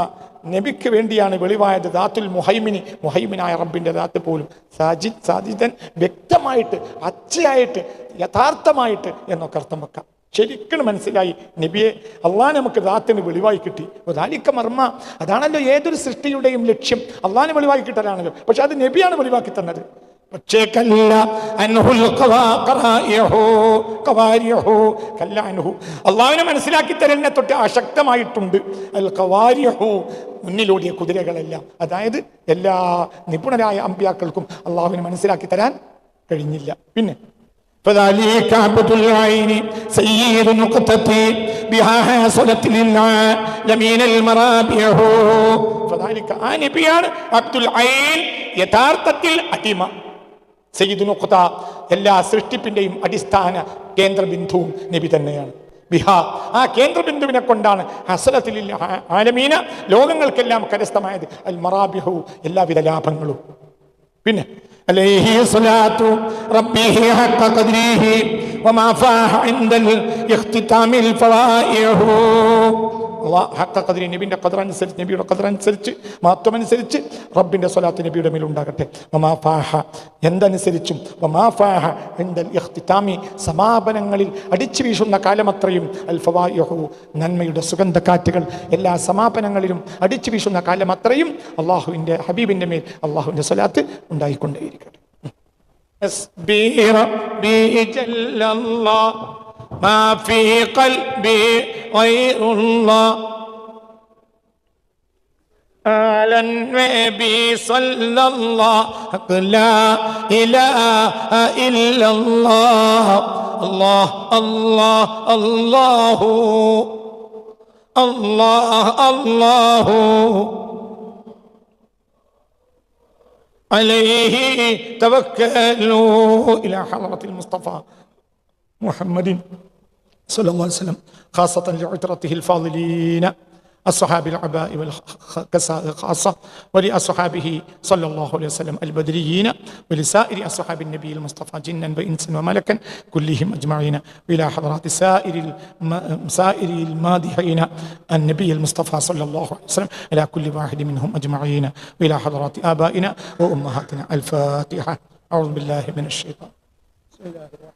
നബിക്ക് വേണ്ടിയാണ് വെളിവായത് ദാത്തുൽ മുഹൈമിനി മുഹൈമിനായ റബ്ബിന്റെ ദാത്ത് പോലും സാജിദ് സാജിദൻ വ്യക്തമായിട്ട് അച്ചയായിട്ട് യഥാർത്ഥമായിട്ട് എന്നൊക്കെ അർത്ഥം വെക്കാം ശരിക്കും മനസ്സിലായി. നബിയെ അള്ളാഹ് നമുക്ക് ദാത്തിന് വെളിവായി കിട്ടി. ദാലിക്ക മർമ്മ. അതാണല്ലോ ഏതൊരു സൃഷ്ടിയുടെയും ലക്ഷ്യം. അള്ളാഹിനെ വെളിവാക്കി കിട്ടലാണല്ലോ. പക്ഷെ അത് നബിയാണ് വെളിവാക്കി തന്നത്. പക്ഷേ കല്ല അൻഹു. അള്ളാഹുവിനെ മനസ്സിലാക്കി തരലിനെ തൊട്ട് അശക്തമായിട്ടുണ്ട് അൽ ഖവാരിഹു, മുന്നിലോടിയ കുതിരകളെല്ലാം. അതായത് എല്ലാ നിപുണരായ അമ്പ്യാക്കൾക്കും അള്ളാഹുവിനെ മനസ്സിലാക്കി തരാൻ കഴിഞ്ഞില്ല. പിന്നെ فذلك عبد العين سيد نقطتي بها حصلت للعالمين المرابيع فذلك ആ നബിയാണ് അബ്ദുൽ ഐൻ യഥാർത്ഥത്തിൽ അടിമ സയ്യിദ് നുഖ്ത എല്ലാ സൃഷ്ടിപ്പിന്റെയും അടിസ്ഥാന കേന്ദ്രബിന്ദുവും നബി തന്നെയാണ് ബിഹ ആ കേന്ദ്രബിന്ദുവിനെ കൊണ്ടാണ് ഹസലത്തിൽ ആലമീന ലോകങ്ങൾക്കെല്ലാം കരസ്ഥമായത് അൽ മറാബിഹു എല്ലാവിധ ലാഭങ്ങളും പിന്നെ عليه صلاة ربه حق قدره وما فاح عند الاختتام الفوائح അള്ളാഹ് ഹക്ക കതിരി നബിന്റെ കദർ അനുസരിച്ച് നബിയുടെ കദർ അനുസരിച്ച് മഹത്വം അനുസരിച്ച് റബ്ബിന്റെ സ്വലാത്ത് നബിയുടെ മേൽ ഉണ്ടാകട്ടെ വമാ ഫാഹ എന്തനുസരിച്ചും വമാ ഫാഹ എന്തൽ ഇഖ്തിതാമി സമാപനങ്ങളിൽ അടിച്ചു വീശുന്ന കാലമത്രയും അൽ ഫവായഹു നന്മയുടെ സുഗന്ധക്കാറ്റുകൾ എല്ലാ സമാപനങ്ങളിലും അടിച്ചു വീശുന്ന കാലമത്രയും അള്ളാഹുവിൻ്റെ ഹബീബിൻ്റെ മേൽ അള്ളാഹുവിൻ്റെ സ്വലാത്ത് ഉണ്ടായിക്കൊണ്ടേയിരിക്കട്ടെ حسبي ربي جل الله ما في قلبي غير الله. على النبي صلى الله لا إله إلا الله. الله الله الله. الله الله. عليه توكلوا إلى حضرة المصطفى. محمد صلى الله عليه وسلم خاصة لعترته الفاضلين الصحابي العباء والكساء خاصة ولأصحابه صلى الله عليه وسلم البدريين ولسائر أصحاب النبي المصطفى جنا وإنسا وملكا كلهم أجمعين وإلى حضرات سائر. سائر المادحين النبي المصطفى صلى الله عليه وسلم إلى كل واحد منهم أجمعين وإلى حضرات آبائنا وأمهاتنا الفاتحة أعوذ بالله من الشيطان بسم الله الرحمن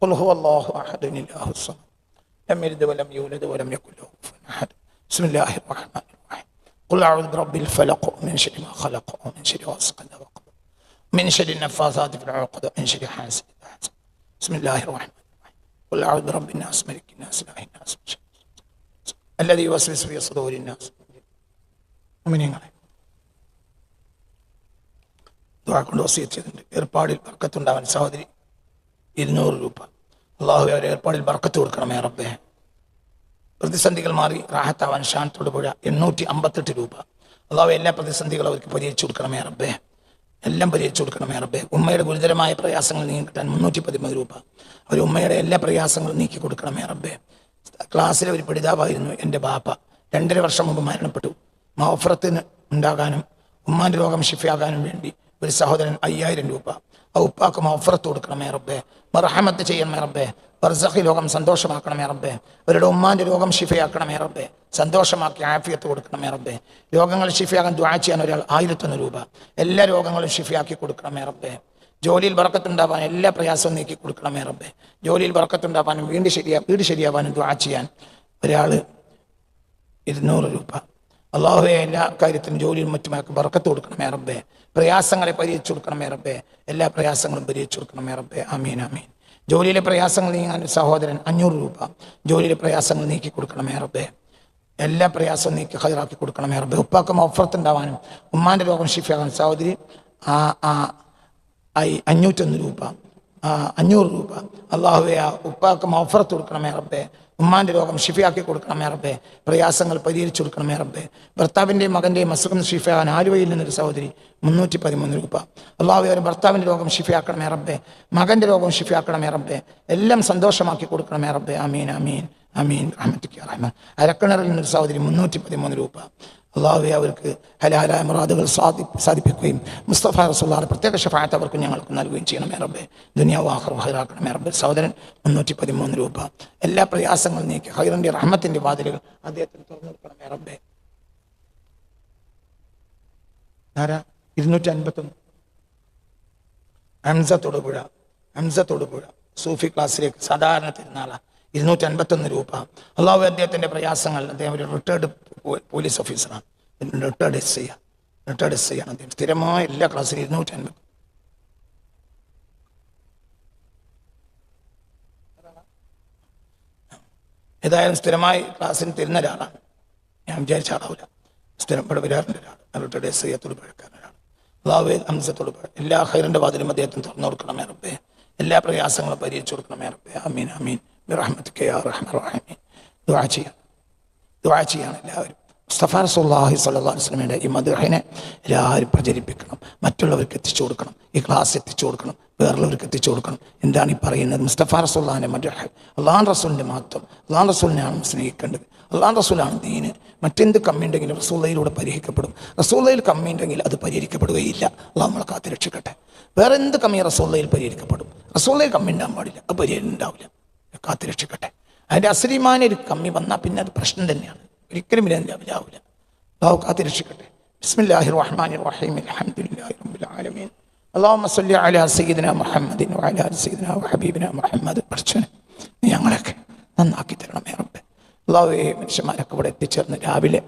قل هو الله أحد الله الصمد لم يلد ولم يولد ولم يكن له كفوا احد بسم الله الرحمن الرحيم قل اعوذ برب الفلق من شر ما خلق ومن شر غاسق اذا وقب من شر النفاثات في العقد ومن شر حاسد اذا حسد بسم الله الرحمن الرحيم قل اعوذ برب الناس ملك الناس اله الناس من شر الوسواس الذي يوسوس في صدور الناس മുഅ്മിനീങ്ങളെ ദുആ കൊണ്ട് വസിയത്ത് ചെയ്തിട്ടുണ്ട് ഏർപ്പാടിൽ ബർക്കത്തുണ്ടാവാൻ സഹോദരി ഇരുന്നൂറ് രൂപ. അള്ളാഹു അവരെ ഏർപ്പാടിൽ ബർക്കത്ത് കൊടുക്കണമേ റബ്ബേ. പ്രതിസന്ധികൾ മാറി റാഹത്താവാൻ ഷാനത്തോട് പുഴ എണ്ണൂറ്റി അമ്പത്തെട്ട് രൂപ. അള്ളാഹു എല്ലാ പ്രതിസന്ധികളും അവർക്ക് പരിഹരിച്ചു കൊടുക്കണമേ റബ്ബേ. എല്ലാം പരിഹരിച്ചു കൊടുക്കണമേ റബ്ബേ. ഉമ്മയുടെ ഗുരുതരമായ പ്രയാസങ്ങൾ നീങ്ങി കിട്ടാൻ മുന്നൂറ്റി പതിമൂന്ന് രൂപ. അവർ ഉമ്മയുടെ എല്ലാ പ്രയാസങ്ങളും നീക്കി കൊടുക്കണമേ റബ്ബേ. ക്ലാസ്സിലെ ഒരു പഠിതാവായിരുന്നു എന്റെ ബാപ്പ. രണ്ടര വർഷം മുമ്പ് മരണപ്പെട്ടു. മഹഫറത്തിന് ഉണ്ടാകാനും ഉമ്മാന്റെ രോഗം ഷിഫയാകാനും വേണ്ടി ഒരു സഹോദരൻ അയ്യായിരം രൂപ. ആ ഉപ്പാക്ക് മഹഫറത്ത് കൊടുക്കണമേ റബ്ബേ. മറഹമത്ത് ചെയ്യണമേ റബ്ബേ. ബർസഖി ലോകം സന്തോഷമാക്കണമേ റബ്ബേ. അവരുടെ ഉമ്മാന്റെ രോഗം ഷിഫയാക്കണമേ റബ്ബേ. സന്തോഷമാക്കി ആഫിയത്ത് കൊടുക്കണമേ റബ്ബേ. രോഗങ്ങൾ ഷിഫയാകാൻ ദ്വാ ചെയ്യാൻ ഒരാൾ ആയിരത്തൊന്ന് രൂപ. എല്ലാ രോഗങ്ങളും ഷിഫയാക്കി കൊടുക്കണമേ റബ്ബേ. ജോലിയിൽ വറക്കത്തുണ്ടാവാൻ എല്ലാ പ്രയാസവും നീക്കി കൊടുക്കണമേ റബ്ബേ. ജോലിയിൽ വറക്കത്തുണ്ടാവാനും വീട് ശരിയാ വീട് ശരിയാവാനും ദ്വാ ചെയ്യാൻ ഒരാൾ ഇരുന്നൂറ് രൂപ. അള്ളാഹുവെ എല്ലാ കാര്യത്തിനും ജോലിയിൽ മറ്റുമാക്കി വറക്കത്ത് കൊടുക്കണമേ റബ്ബേ. പ്രയാസങ്ങളെ പരിഹരിച്ചു കൊടുക്കണമേ റബ്ബേ. എല്ലാ പ്രയാസങ്ങളും പരിഹരിച്ചു കൊടുക്കണമേ റബ്ബേ. അമീൻ അമീൻ ജോലിയിലെ പ്രയാസങ്ങൾ നീങ്ങാൻ സഹോദരൻ അഞ്ഞൂറ് രൂപ. ജോലിയിലെ പ്രയാസങ്ങൾ നീക്കി കൊടുക്കണമേ റബ്ബേ. എല്ലാ പ്രയാസവും നീക്കി ഹൈറാക്കി കൊടുക്കണമേ റബ്ബേ. ഉപ്പാക്കും ഓഫർത്ത് ഉണ്ടാവാനും ഉമ്മാന്റെ രോഗം ഷിഫിയാകാൻ സഹോദരി ആ ആ അഞ്ഞൂറ്റൊന്ന് രൂപ. അഞ്ഞൂറ് രൂപ. അള്ളാഹുവെ ആ ഉപ്പാക്ക് മഫറത്ത് കൊടുക്കണമേ റബ്ബേ. ഉമ്മാന്റെ രോഗം ഷിഫയാക്കി കൊടുക്കണമേ റബ്ബേ. പ്രയാസങ്ങൾ പരിഹരിച്ചു കൊടുക്കണമേ റബ്ബേ. ഭർത്താവിന്റെയും മകന്റെയും അസുഖം ഷിഫയാൻ ആലുവയിൽ നിന്നൊരു സഹോദരി മുന്നൂറ്റി പതിമൂന്ന് രൂപ. അള്ളാഹു അവരും ഭർത്താവിന്റെ രോഗം ഷിഫയാക്കണമേ റബ്ബേ. മകന്റെ രോഗം ഷിഫയാക്കണമേ റബ്ബേ. എല്ലാം സന്തോഷമാക്കി കൊടുക്കണമേ റബ്ബേ. അമീൻ അമീൻ അമീൻ അരക്കിണറിൽ നിന്നൊരു സഹോദരി മുന്നൂറ്റി പതിമൂന്ന് രൂപ. അള്ളാഹുവെ അവർക്ക് ഹലാലായ മുറാദുകൾ സാധി സാധിപ്പിക്കുകയും മുസ്തഫ റസൂള്ളാടെ പ്രത്യേക ഷഫായത്ത് അവർക്ക് ഞങ്ങൾക്ക് നൽകുകയും ചെയ്യണമേ റബ്ബെ. ദുനിയാവ് ആഹർ ഹൈറാക്കണമേ റബ്ബെ. സഹോദരൻ മുന്നൂറ്റി പതിമൂന്ന് രൂപ. എല്ലാ പ്രയാസങ്ങളും നീക്കി ഹൈറിന്റെ റഹ്മത്തിന്റെ വാതിലുകൾ അദ്ദേഹത്തിന് തുറന്നു കൊടുക്കണം ആരാ ഇരുന്നൂറ്റി അൻപത്തൊന്ന് ഹംസ തൊടുപുഴ ഹംസ തൊടുപുഴ. സൂഫി ക്ലാസ്സിലേക്ക് സാധാരണ തിരുനാള. ഇരുന്നൂറ്റി അൻപത്തൊന്ന് രൂപ. അള്ളാഹു അദ്ദേഹത്തിന്റെ പ്രയാസങ്ങൾ അദ്ദേഹം ഒരു റിട്ടയർഡ് പോലീസ് ഓഫീസറാണ് retired S I retired S I ആണ് അദ്ദേഹം. സ്ഥിരമായ എല്ലാ ക്ലാസ്സിലും ഇരുന്നൂറ്റി അൻപത് ഏതായാലും സ്ഥിരമായി ക്ലാസ്സിന് തരുന്ന ഒരാളാണ്. ഞാൻ വിചാരിച്ച ആളാവില്ല സ്ഥിരം ഇവിടെ വരാറുണ്ട് ഒരാൾ റിട്ടയർഡ് എസ് ഐ അള്ളാഹു അള്ളാഹുവെ പഴ എല്ലാ ഹൈറിന്റെ വാതിലും അദ്ദേഹത്തിന് തുറന്നു കൊടുക്കണമേ റബ്ബേ. എല്ലാ പ്രയാസങ്ങളും പരിഹരിച്ചു കൊടുക്കണമേ റബ്ബേ. അമീൻ അമീൻ ബിറഹ്മത്തിക്ക് യാ റഹ്മ റഹീം. ചെയ്യാം. ദുആ ചെയ്യാണ് എല്ലാവരും. മുസ്തഫ റസൂലുള്ളാഹി സ്വല്ലല്ലാഹു അലൈഹി വസല്ലമയുടെ ഈ മധുഹിനെ എല്ലാവരും പ്രചരിപ്പിക്കണം. മറ്റുള്ളവർക്ക് എത്തിച്ചു കൊടുക്കണം. ഈ ക്ലാസ് എത്തിച്ചു കൊടുക്കണം. വേറുള്ളവർക്ക് എത്തിച്ചു കൊടുക്കണം. എന്താണ് ഈ പറയുന്നത്? മുസ്തഫ റസൂല്ലാന്റെ മദ്ഹ അള്ളാൻ റസൂലിന്റെ മഹത്വം. അള്ളാൻ റസൂലിനെയാണ് സ്നേഹിക്കേണ്ടത്. അള്ളാൻ റസൂലാണ് ദീന്. മറ്റെന്ത് കമ്മി ഉണ്ടെങ്കിലും റസൂള്ളയിലൂടെ പരിഹരിക്കപ്പെടും. റസൂള്ളയിൽ കമ്മി ഉണ്ടെങ്കിൽ അത് പരിഹരിക്കപ്പെടുകയില്ല. അള്ളാഹ് നമ്മളെ കാത്തിരക്ഷിക്കട്ടെ. വേറെ എന്ത് കമ്മി റസൂള്ളയിൽ പരിഹരിക്കപ്പെടും? റസൂള്ളയിൽ കമ്മി ഉണ്ടാകാൻ പാടില്ല. അത് പരിഹരിക്കുന്നുണ്ടാവില്ല കാത്തു രക്ഷിക്കട്ടെ അതിന്റെ അസരിമാന കമ്മി വന്നാൽ പിന്നെ അത് പ്രശ്നം തന്നെയാണ്. ഒരിക്കലും വിരാവില്ല അള്ളാഹു കാത്തു രക്ഷിക്കട്ടെ ബിസ്മില്ലാഹി റഹ്മാൻ റഹീം. അലഹമുല്ലാഹി റബ്ബിൽ ആലമീൻ. അല്ലാഹുമ്മ സല്ലി അലാ സീദിന മുഹമ്മദിൻ വ അലാ അല വ ഹബീബിന മുഹമ്മദ് പഠിച്ചവന് നീ ഞങ്ങളൊക്കെ നന്നാക്കി തരണം റബ്ബെ. അള്ളാഹു മനുഷ്യന്മാരൊക്കെ ഇവിടെ എത്തിച്ചേർന്ന് രാവിലെ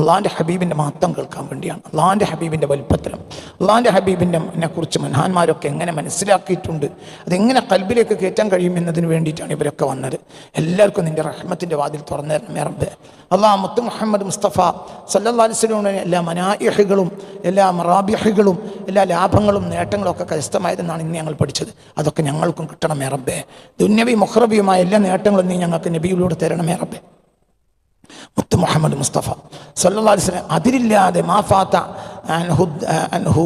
അള്ളാഹിന്റെ ഹബീബിന്റെ മഹത്വം കേൾക്കാൻ വേണ്ടിയാണ്. അള്ളാഹിന്റെ ഹബീബിന്റെ വലിപ്പത്തരം അള്ളാഹിന്റെ ഹബീബിന്റെ കുറിച്ച് മഹാന്മാരൊക്കെ എങ്ങനെ മനസ്സിലാക്കിയിട്ടുണ്ട്? അതെങ്ങനെ കൽബിലേക്ക് കയറ്റാൻ കഴിയുമെന്നതിന് വേണ്ടിയിട്ടാണ് ഇവരൊക്കെ വന്നത്. എല്ലാവർക്കും നിന്റെ റഹ്മത്തിന്റെ വാതിൽ തുറന്നു തരണം റബ്ബെ. അള്ളാഹ് മുത്ത് മുഹമ്മദ് മുസ്തഫ വസല്ലമയുടെ എല്ലാ മനായിഹുകളും എല്ലാ മറാബിഹുകളും എല്ലാ ലാഭങ്ങളും നേട്ടങ്ങളും ഒക്കെ കരസ്ഥമായതെന്നാണ് ഇന്ന് ഞങ്ങൾ പഠിച്ചത്. അതൊക്കെ ഞങ്ങൾക്കും കിട്ടണം റബ്ബെ. ദുന്യവി മുഹ്റബിയുമായ എല്ലാ നേട്ടങ്ങളും നീ ഞങ്ങൾക്ക് നബിയിലൂടെ തരണം റബ്ബെ. മുഹമ്മദ് മുസ്തഫ. വസല്ലം അതിരില്ലാതെ മാഫാത്ത അൻഹു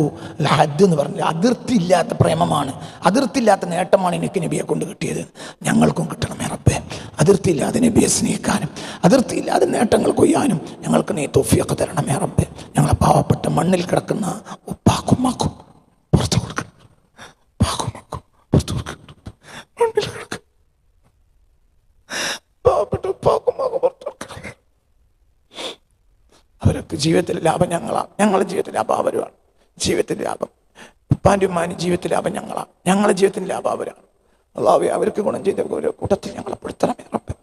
ഹദ് എന്ന് പറഞ്ഞ അതിർത്തി ഇല്ലാത്ത പ്രേമമാണ്. അതിർത്തി ഇല്ലാത്ത നേട്ടമാണ് എനിക്ക് നബിയെ കൊണ്ട് കിട്ടിയത്. ഞങ്ങൾക്കും കിട്ടണമേ റബ്ബേ. അതിർത്തി ഇല്ലാതെ നബിയെ സ്നേഹിക്കാനും അതിർത്തി ഇല്ലാതെ നേട്ടങ്ങൾ കൊയ്യാനും ഞങ്ങൾക്ക് നീ തൊഫിയൊക്കെ തരണമേ റബ്ബേ. ഞങ്ങളെ പാവപ്പെട്ട മണ്ണിൽ കിടക്കുന്ന ഉപ്പാക്കും മാക്കും പുറത്തു കൊടുക്കണം ഉപ്പാക്കും മാക്കും പുറത്തു കൊടുക്കണം കിടക്കുന്ന പാവപ്പെട്ട ഉപ്പാക്കും മാക്കും പുറത്തു കൊടുക്കണം അവരൊക്കെ ജീവിതത്തിലെ ലാഭം ഞങ്ങളാണ് ഞങ്ങളുടെ ജീവിതത്തിലെ ലാഭം അവരുമാണ് ജീവിതത്തിന്റെ ലാഭം. ഉപ്പാന്റെ ഉമ്മാന്റെ ജീവിതത്തിൽ ലാഭം ഞങ്ങളാണ് ഞങ്ങളുടെ ജീവിതത്തിൽ ലാഭം അവരാണ്. അള്ളാഹുവെ അവർക്ക് ഗുണം ചെയ്ത ഒരു കൂട്ടത്തിൽ ഞങ്ങളെ പെടുത്തണമേ റബ്ബെ.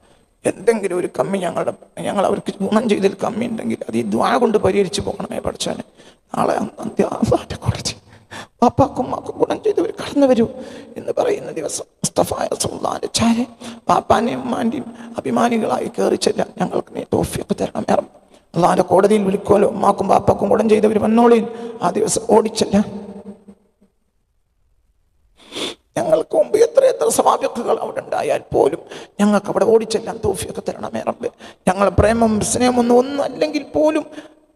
എന്തെങ്കിലും ഒരു കമ്മി ഞങ്ങളുടെ ഞങ്ങൾ അവർക്ക് ഗുണം ചെയ്തതിൽ കമ്മി ഉണ്ടെങ്കിൽ അത് ഈ ദ്വാ കൊണ്ട് പരിഹരിച്ചു പോകണമേ പഠിച്ചാൽ നാളെ അന്ത്യാസാന്റെ കോടതി. പാപ്പാക്കും മാക്കും ഗുണം ചെയ്തവർ കടന്നു വരൂ എന്ന് പറയുന്ന ദിവസം മുസ്തഫായ സുൽത്താന്റെ ചാരെ പാപ്പാനെയും ഉമ്മാന്റെയും അഭിമാനികളായി കയറി ചെല്ലാൻ ഞങ്ങൾക്ക് നീ തോഫിയൊക്കെ തരണം റബ്ബെ. അള്ളാഹിന്റെ കോടതിയിൽ വിളിക്കുമല്ലോ ഉമ്മാക്കും പാപ്പാക്കും കുടം ചെയ്തവർ വന്നോളിൻ ആ ദിവസം ഓടിച്ചല്ല. ഞങ്ങൾക്ക് മുമ്പ് എത്ര എത്ര സമാപ്യക്കുകൾ അവിടെ ഉണ്ടായാൽ പോലും ഞങ്ങൾക്ക് അവിടെ ഓടിച്ചെല്ലാം തോഫിയൊക്കെ തരണം റബ്ബെ. ഞങ്ങളെ പ്രേമം സ്നേഹമൊന്നും ഒന്നും അല്ലെങ്കിൽ പോലും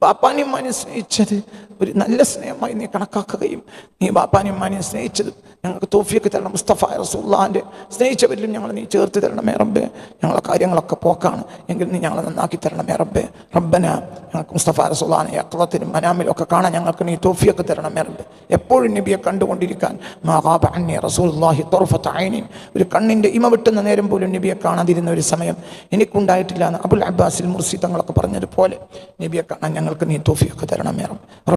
ബാപ്പാനെയും മാനെ സ്നേഹിച്ചത് ഒരു നല്ല സ്നേഹമായി നീ കണക്കാക്കുകയും നീ ബാപ്പാനെയും മാനെയും സ്നേഹിച്ചത് ഞങ്ങൾക്ക് തോഫിയൊക്കെ തരണം മുസ്തഫ റസൂള്ളാന്റെ സ്നേഹിച്ചവരിലും ഞങ്ങൾ നീ ചേർത്ത് തരണമേ റബ്ബെ. ഞങ്ങളെ കാര്യങ്ങളൊക്കെ പോക്കാണ്. എങ്കിൽ നീ ഞങ്ങളെ നന്നാക്കി തരണമേ റബ്ബെ. റബ്ബന ഞങ്ങൾക്ക് മുസ്തഫ റസൂള്ളാനെ അക്കളത്തിലും മനാമിലും ഒക്കെ കാണാൻ ഞങ്ങൾക്ക് നീ തോഫിയൊക്കെ തരണമേ റബ്ബെ. എപ്പോഴും നബിയെ കണ്ടുകൊണ്ടിരിക്കാൻ തൊറഫത്ത് ഐനിൻ ഒരു കണ്ണിന്റെ ഇമ വെട്ടുന്ന നേരം പോലും നബിയെ കാണാതിരുന്ന ഒരു സമയം എനിക്കുണ്ടായിട്ടില്ല എന്ന് അബുൽ അബ്ബാസിൽ മുർസി തങ്ങളൊക്കെ പറഞ്ഞതുപോലെ നബിയെ കാണാൻ ഞങ്ങൾക്ക് നീ തോഫിയൊക്കെ തരണമേ